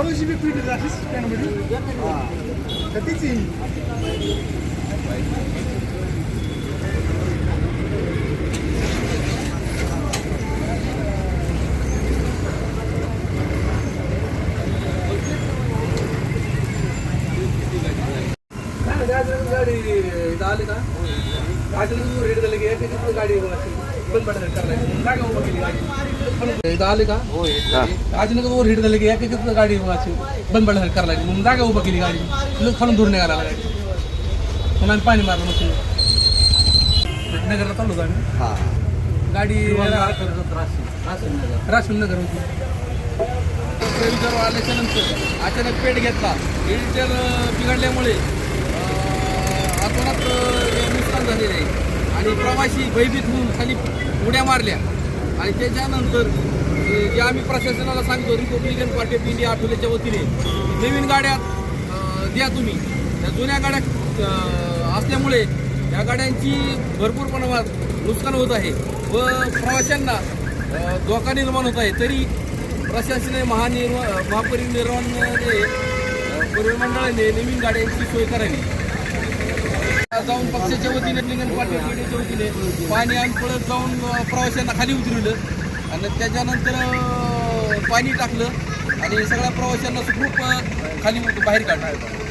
थोडीशी बी पीठ अशी स्टँडमध्ये हां तर तीच येईल गाडी इथं आली का गाडी रेड झाले की एक एक गाडी बंद पडायला केली गाडी इथं आली का अचानक ओव्हर हिट झालं की एक एक गाडी अशी बंद पडायला करायला लागली मग जागा उभं केली गाडी लगेच खालून दूर निघाला गाडी पुन्हा आम्ही पाणी मारलं मग नगरला चाललो होतो आम्ही गाडी रासून नगर होती विचार आल्याच्यानंतर अचानक पेट घेतला एडिटर बिघडल्यामुळे अं, अतोनात अं, नुकसान झालेलं आहे आणि प्रवासी भयभीत होऊन खाली उड्या मारल्या. आणि त्याच्यानंतर जे आम्ही प्रशासनाला सांगतो रिपब्लिकन पार्टी ऑफ इंडिया आठवल्याच्या वतीने नवीन गाड्या द्या तुम्ही. त्या जुन्या गाड्या असल्यामुळे या गाड्यांची भरपूर प्रमाणात नुकसान होत आहे व प्रवाशांना धोका निर्माण होत आहे. तरी प्रशासने महानिर्वा महापरिनिर्वाणाने परिमंडळाने नवीन गाड्यांची सोय करावी. जाऊन पक्षाच्या वतीने लिंगन पाटील पेढेच्या वतीने पाणी आणि पळत जाऊन प्रवाशांना खाली उतरवलं. आणि त्याच्यानंतर पाणी टाकलं आणि सगळ्या प्रवाशांना सुखरूप खाली बाहेर काढलं.